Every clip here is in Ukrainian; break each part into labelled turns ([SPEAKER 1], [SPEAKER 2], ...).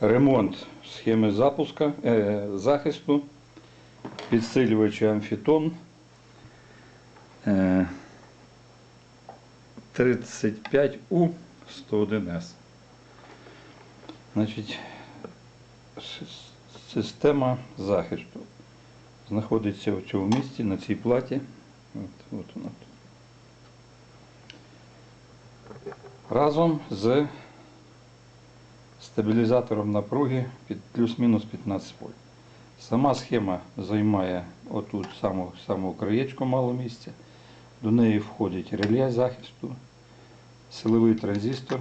[SPEAKER 1] Ремонт схеми запуска, е, захисту, підсилювачі амфітон. Е, 35У 101С. Значить, система захисту знаходиться в цьому місці на цій платі. От, от вона. Разом з стабілізатором напруги під плюс-мінус 15 вольт. Сама схема займає отут саму, саму краєчку мало місця. До неї входить реле захисту, силовий транзистор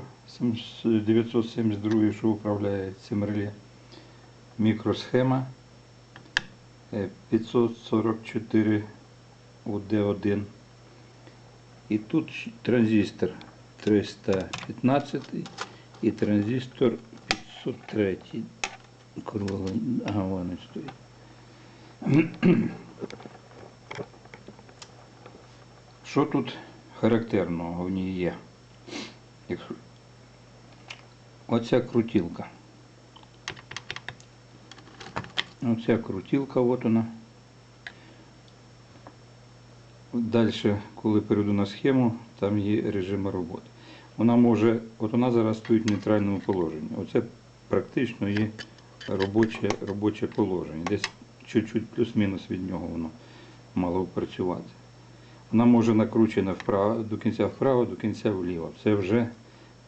[SPEAKER 1] 972, що управляє цим реле, мікросхема е, 544 UD1. І тут транзистор 315 і транзистор 503. Кругло, ага, вони стоїть. Що тут характерного в ній є? Оця крутілка. Оця крутілка, от вона. Далі, коли перейду на схему, там є режими роботи. Вона може, от вона зараз стоїть в нейтральному положенні. Оце практично є робоче, робоче положення. Десь чуть-чуть плюс-мінус від нього воно мало працювати. Вона може накручена вправо, до кінця вправо, до кінця вліво. Це вже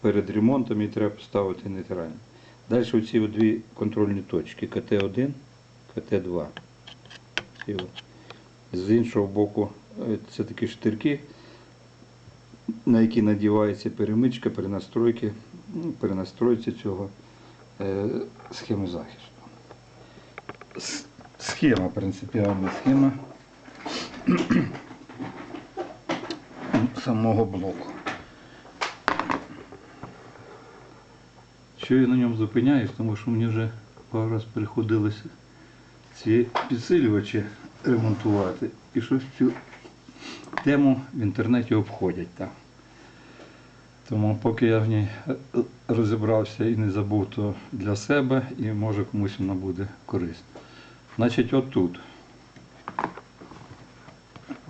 [SPEAKER 1] перед ремонтом її треба поставити нейтрально. Далі оці дві контрольні точки КТ1, КТ2. Ці от. З іншого боку, е, це такі штирки, на які надівається перемичка, перенастройки, ну, перенастройці цього схеми захисту. Схема, принципіальна схема самого блоку. Що я на ньому зупиняюсь, тому що мені вже пару раз приходилося ці підсилювачі ремонтувати. І щось цю тему в інтернеті обходять там. Тому поки я в ній е, розібрався і не забув, то для себе і може комусь вона буде корисна. Значить, отут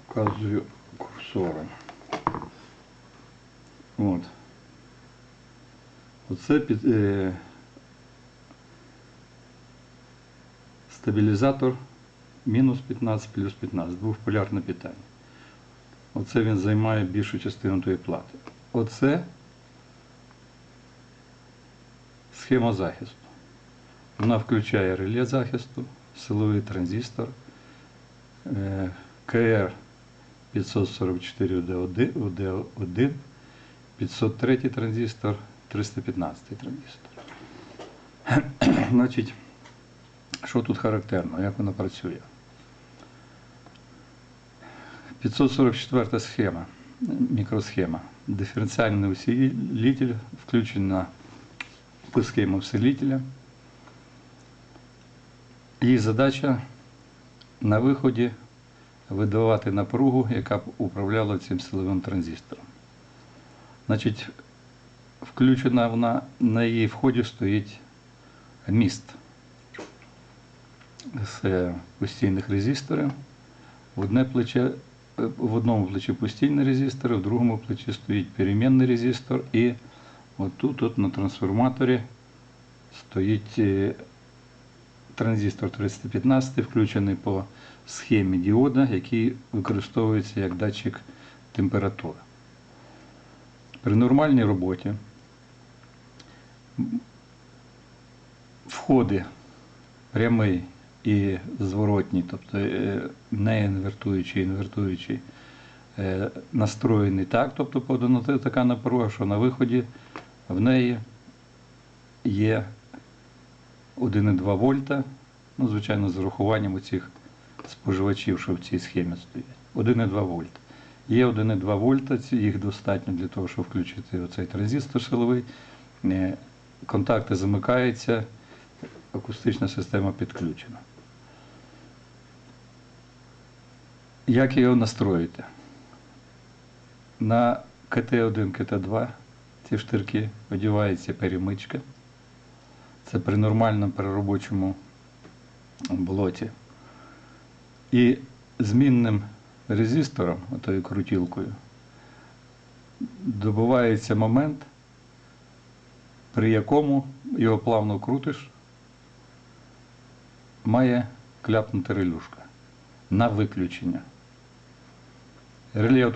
[SPEAKER 1] показую курсором. От. Оце під, е, стабілізатор мінус 15 плюс 15, двохполярне питання. Оце він займає більшу частину тої плати. Оце схема захисту. Вона включає реле захисту, силовий транзистор, КР 544 UD1, 503 транзистор, 315 транзистор. Значить, що тут характерно, як вона працює? 544 схема, мікросхема. Диференціальний усилитель включена по схему усилителя. Її задача на виході видавати напругу, яка б управляла цим силовим транзистором. Значить, включена вона, на її вході стоїть міст з постійних резисторів. В одне плече, в одному плечі постійний резистор, в другому плечі стоїть перемінний резистор, і отут от на трансформаторі стоїть е, транзистор 315, включений по схемі діода, який використовується як датчик температури. При нормальній роботі входи прямий і зворотній, тобто е, не інвертуючий, інвертуючий, е, настроєний так, тобто подана така напруга, що на виході в неї є 1,2 вольта, ну, звичайно, з урахуванням цих споживачів, що в цій схемі стоять. 1,2 вольта. Є 1,2 вольта, їх достатньо для того, щоб включити оцей транзистор силовий. Е, Контакти замикаються, акустична система підключена. Як його настроїти? На КТ1, КТ2 ці штирки одягається перемичка. Це при нормальному переробочому болоті. І змінним резистором, отою крутілкою, добувається момент, при якому його плавно крутиш, має кляпнути релюшка на виключення. Реле е,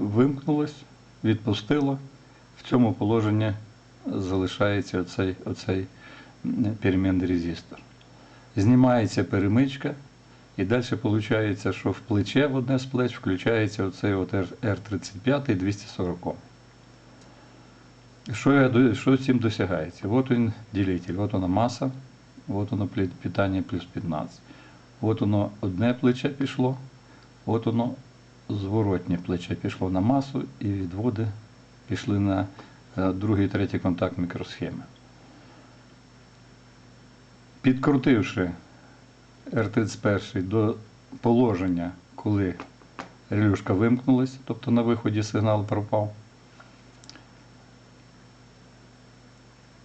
[SPEAKER 1] вимкнулось, відпустило. В цьому положенні залишається оцей, оцей перемінний резистор. Знімається перемичка, і далі виходить, що в плече в одне з плеч включається оцей от R35 240. Що, що цим досягається? От він ділитель, от вона маса, от воно питання плюс 15. От воно одне плече пішло, от воно зворотнє плече пішло на масу і відводи пішли на е, другий третій контакт мікросхеми. Підкрутивши R31 до положення, коли релюшка вимкнулась, тобто на виході сигнал пропав.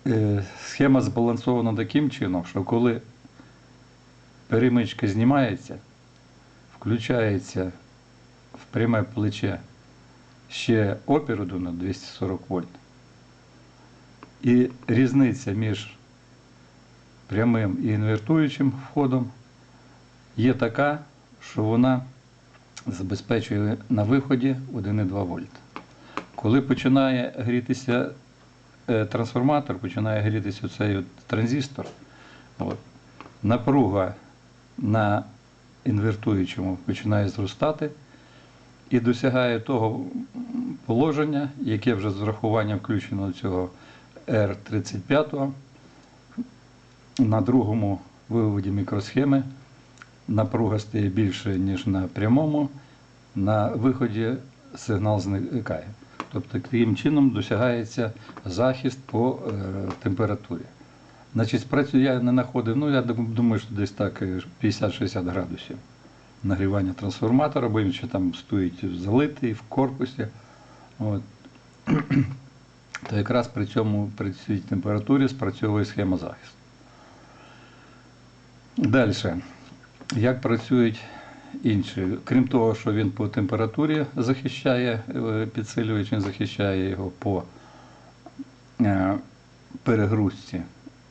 [SPEAKER 1] Е, Схема збалансована таким чином, що коли перемичка знімається, включається в пряме плече ще опір один на 240 вольт. І різниця між прямим і інвертуючим входом є така, що вона забезпечує на виході 1,2 вольт. Коли починає грітися е, трансформатор, починає грітися цей транзистор, от, напруга на інвертуючому починає зростати і досягає того положення, яке вже з врахуванням включеного цього R35 на другому виводі мікросхеми напруга стає більше, ніж на прямому, на виході сигнал зникає. Тобто таким чином досягається захист по е, температурі. Значить, працю я не знаходив, ну я думаю, що десь так е, 50-60 градусів нагрівання трансформатора, бо він ще там стоїть залитий в корпусі. От. То якраз при цьому при цій температурі спрацьовує схема захисту. Далі. Як працюють інші? Крім того, що він по температурі захищає, е, підсилювач, він захищає його по е, перегрузці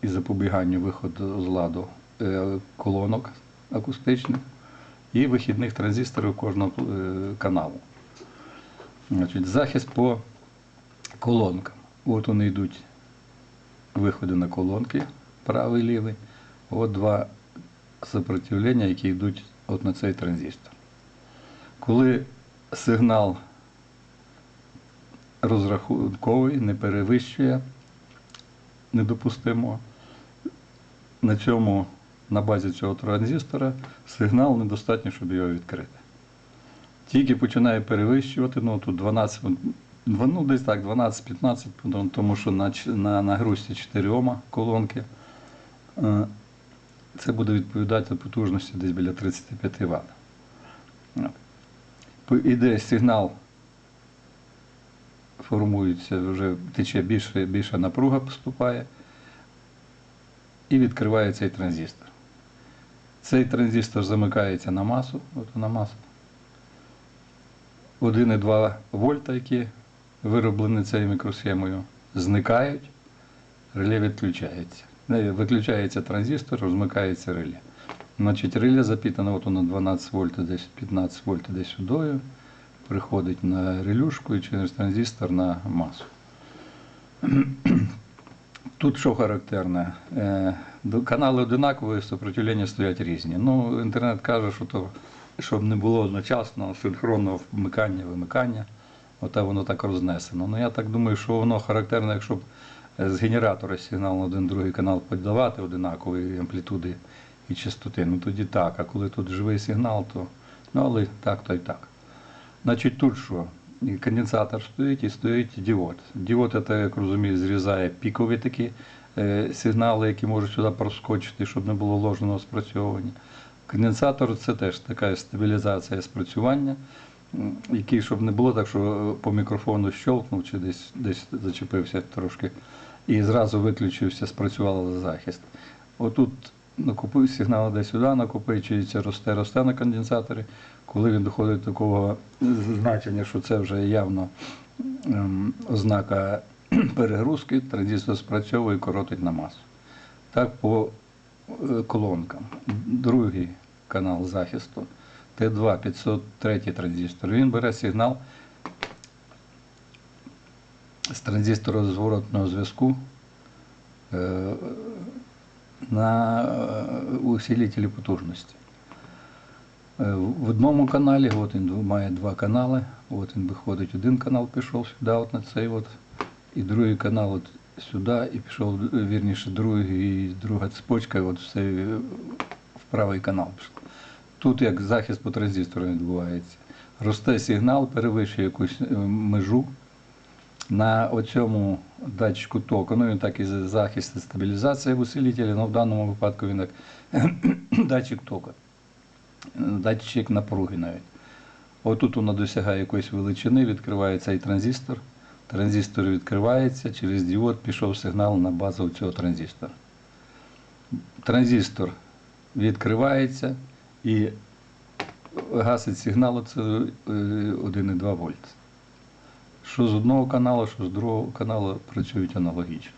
[SPEAKER 1] і запобіганню виходу з ладу е, колонок акустичних і вихідних транзисторів кожного е, каналу. Значить, захист по колонкам. От вони йдуть виходи на колонки, правий лівий. От два сопротивлення, які йдуть от на цей транзистор. Коли сигнал розрахунковий не перевищує недопустимо, на цьому, на базі цього транзистора, сигнал недостатньо, щоб його відкрити. Тільки починає перевищувати, ну тут 12, два- ну десь так, 12-15, ну, тому що на, на нагрузці 4 Ома колонки. е, Це буде відповідати потужності десь біля 35 Вт. Іде сигнал, формується, вже тече більше, більша напруга поступає і відкриває цей транзистор. Цей транзистор замикається на масу, от на масу. 1,2 вольта, які вироблені цією мікросхемою, зникають, реле відключається. Виключається транзистор, розмикається реле. Значить, реле запітане от воно 12 вольт, десь 15 вольт десь сюдою, приходить на релюшку і через транзистор на масу. Тут що характерне? Е, Канали одинакові, сопротивлення стоять різні. Ну, інтернет каже, що то, щоб не було одночасно синхронного вмикання, вимикання, оте воно так рознесено. Ну я так думаю, що воно характерне, якщо б е, з генератора сигнал на один другий канал подавати одинакової амплітуди і частоти, ну тоді так. А коли тут живий сигнал, то ну але так, то й так. Значить, тут що? Конденсатор стоїть і стоїть діод. Діод, це, як розумію, зрізає пікові такі е, сигнали, які можуть сюди проскочити, щоб не було ложного спрацьовування. Конденсатор це теж така стабілізація спрацювання, який, щоб не було так, що е, по мікрофону щелкнув чи десь, десь зачепився трошки.
[SPEAKER 2] і зразу виключився, спрацював захист. Отут накопив сигнал десь сюди, накопичується, росте, росте на конденсаторі. Коли він доходить до такого значення, що це вже явно ем, ознака перегрузки, транзистор спрацьовує і коротить на масу. Так по е, колонкам. Другий канал захисту Т2 503 транзистор. Він бере сигнал з транзистора зворотного зв'язку е, на е, усилителі потужності. Е, В одному каналі, от він має два канали, от він виходить, один канал пішов сюди, от на цей от, і другий канал от сюди, і пішов, вірніше, другий, друга цепочка, от все е, в правий канал пішло. Тут як захист по транзистору відбувається. Росте сигнал, перевищує якусь межу. На оцьому датчику току, ну він так і захист і стабілізація в усилителі, але в даному випадку він як датчик току, датчик напруги навіть. Отут воно досягає якоїсь величини, відкривається і транзистор. Транзистор відкривається, через діод пішов сигнал на базу цього транзистора. Транзистор відкривається і гасить сигнал, е, 1,2 вольт. Що з одного каналу, що з другого каналу працюють аналогічно.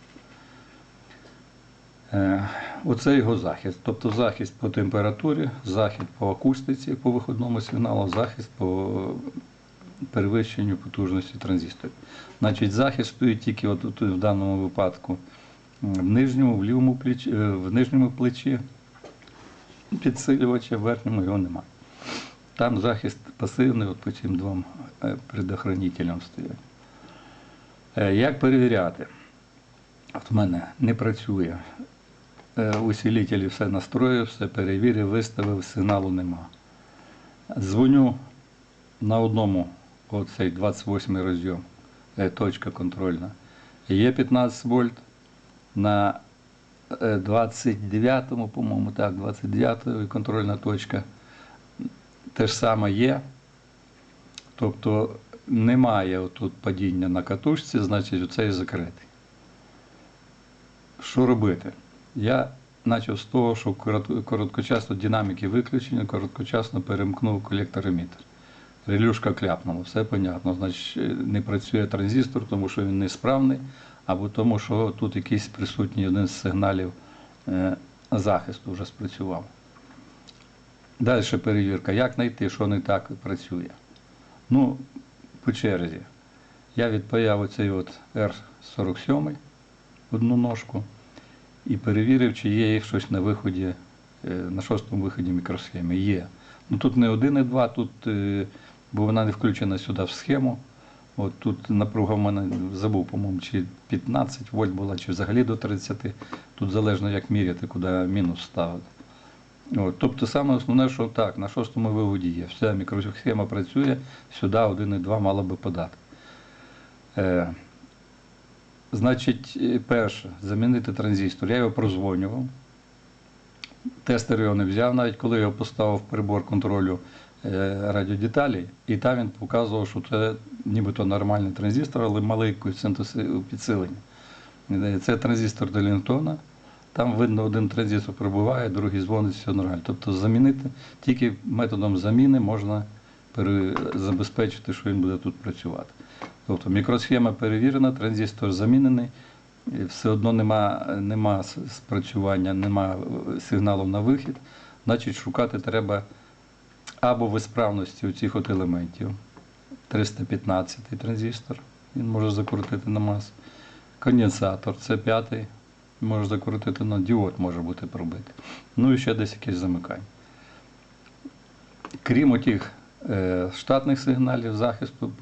[SPEAKER 2] Е, Оце його захист. Тобто захист по температурі, захист по акустиці, по виходному сигналу, захист по перевищенню потужності транзисторів. Значить, захист стоїть тільки от, тут в даному випадку в нижньому, в лівому плечі, е, в нижньому плечі підсилювача, в верхньому його немає. Там захист пасивний, от по цим двом е, предохранителям стоять. Е, Як перевіряти? От в мене не працює. Е, Усилителі все настроїв, все перевірив, виставив, сигналу нема. Дзвоню на одному, оцей 28 розйом, точка контрольна. Є 15 вольт. На е, 29-му, по-моєму, так, 29-й контрольна точка те ж саме є. Тобто немає тут падіння на катушці, значить оцей закритий. Що робити? Я почав з того, що короткочасно динаміки виключені, короткочасно перемкнув колектор емітер. Релюшка кляпнула, все понятно. Значить, не працює транзистор, тому що він несправний, або тому, що тут якийсь присутній один з сигналів е, захисту вже спрацював. Далі перевірка, як знайти, що не так працює. Ну, по черзі. Я відпаяв оцей от R47, одну ножку, і перевірив, чи є їх щось на виході, е, на шостому виході мікросхеми. Є. Ну тут не один і два, тут, е, бо вона не включена сюди в схему. От тут напруга в мене забув, по-моєму, чи 15 вольт була, чи взагалі до 30. Тут залежно як міряти, куди мінус ставити. От, тобто саме основне, що так, на шостому виводі є. Вся мікросхема працює, сюди 1,2 мало би подати. Е, значить, е, перше, замінити транзистор. Я його прозвонював. Тестер його не взяв, навіть коли його поставив в прибор контролю е, радіодеталей, і там він показував, що це нібито нормальний транзистор, але малий підсилення. Е, Це транзистор Делінтона. Там видно, один транзистор пробуває, другий дзвонить, все нормально. Тобто замінити тільки методом заміни можна забезпечити, що він буде тут працювати. Тобто мікросхема перевірена, транзистор замінений, все одно нема, нема спрацювання, нема е, сигналу на вихід, значить шукати треба або в ісправності цих от елементів. 315 транзистор, він може закрутити на масу. Конденсатор, це п'ятий, може закрутити на діод, може бути пробитий. Ну і ще десь якесь замикання. Крім отих е, штатних сигналів захисту,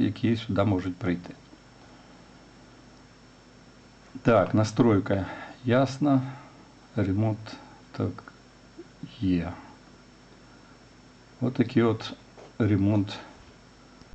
[SPEAKER 2] які сюди можуть прийти. Так, настройка ясна. Ремонт так є. Отакий от ремонт